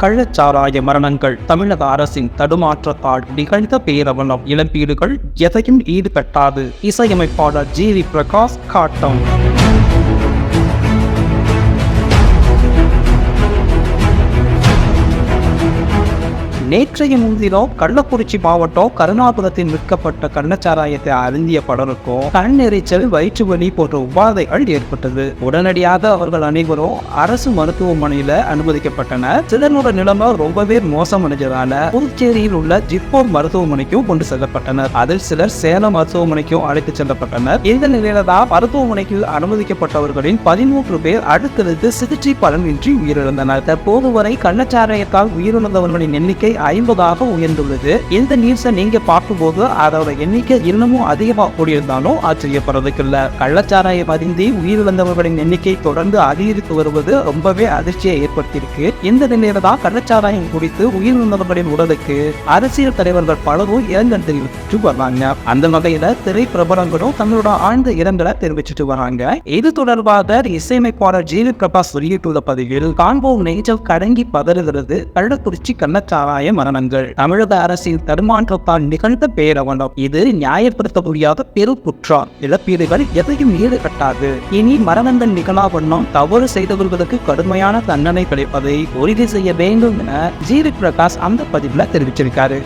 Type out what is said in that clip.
கள்ளச்சாராய மரணங்கள் தமிழக அரசின் தடுமாற்றத்தால் நிகழ்ந்த பேரவலம் இழப்பீடுகள் எதையும் ஈடுபட்டாது. இசையமைப்பாளர் ஜி வி பிரகாஷ் காட்டம். நேற்றைய முன்தினம் கள்ளக்குறிச்சி மாவட்டம் கருணாபுரத்தில் விற்கப்பட்ட கண்ணச்சாராயத்தை அருந்திய பலருக்கும் கண் எரிச்சல் வயிற்று வலி போன்ற உபாதைகள் ஏற்பட்டது. உடனடியாக அவர்கள் அனைவரும் அரசு மருத்துவமனையில அனுமதிக்கப்பட்டனர். சிலரோட நிலைமை ரொம்பவே மோசமடைஞ்சதால புதுச்சேரியில் உள்ள ஜிப்போர் மருத்துவமனைக்கும் கொண்டு செல்லப்பட்டனர். அதில் சிலர் சேலம் மருத்துவமனைக்கும் அழைத்து செல்லப்பட்டனர். இந்த நிலையில தான் மருத்துவமனைக்கு அனுமதிக்கப்பட்டவர்களின் பதிமூன்று பேர் அடுத்தடுத்து சிகிச்சை பலனின்றி உயிரிழந்தனர். தற்போது வரை கள்ளச்சாராயத்தால் உயிரிழந்தவர்களின் எண்ணிக்கை ஐம்பதாக உயர்ந்துள்ளது. இந்த நியூஸை நீங்க பார்க்கும்போது அதோட எண்ணிக்கை இன்னமும் அதிகமாக கூடியிருந்தாலும் ஆச்சரியப்படுறதுக்கு இல்ல கள்ளச்சாராயம் உயிரிழந்தவர்களின் எண்ணிக்கை தொடர்ந்து அதிகரித்து வருவது ரொம்பவே அதிர்ச்சியை ஏற்படுத்தியிருக்கு. இந்த நிலையில தான் கள்ளச்சாராயம் குறித்து உயிரிழந்தவர்களின் உடலுக்கு அரசியல் தலைவர்கள் பலரும் இரங்கல் தெரிவிச்சுட்டு வர்றாங்க. அந்த வகையில திரை பிரபலங்களும் தங்களோட ஆழ்ந்த இரங்கலை தெரிவிச்சுட்டு வராங்க. இது தொடர்பாக இசையமைப்பாளர் ஜீவி பிரகாஷ் வெளியிட்டுள்ள பதிவில் காண்போம் நெய்ஜல் கடங்கி பதறுகிறது. கள்ளக்குறிச்சி கள்ளச்சாராய மரணங்கள் தமிழக அரசின் தடுமாற்றத்தால் நிகழ்ந்த பேரவனம். இது நியாயப்படுத்த முடியாத பெரு குற்றம் இழப்பீடுகள் எதையும் ஈடுகட்டாது. இனி மரணங்கள் நிகழாவண்ணம் தவறு செய்தவர்களுக்கு கடுமையான தண்டனை கிடைப்பதை உறுதி செய்ய வேண்டும் என ஜீவி பிரகாஷ் அந்த பதிவில் தெரிவிச்சிருக்காரு.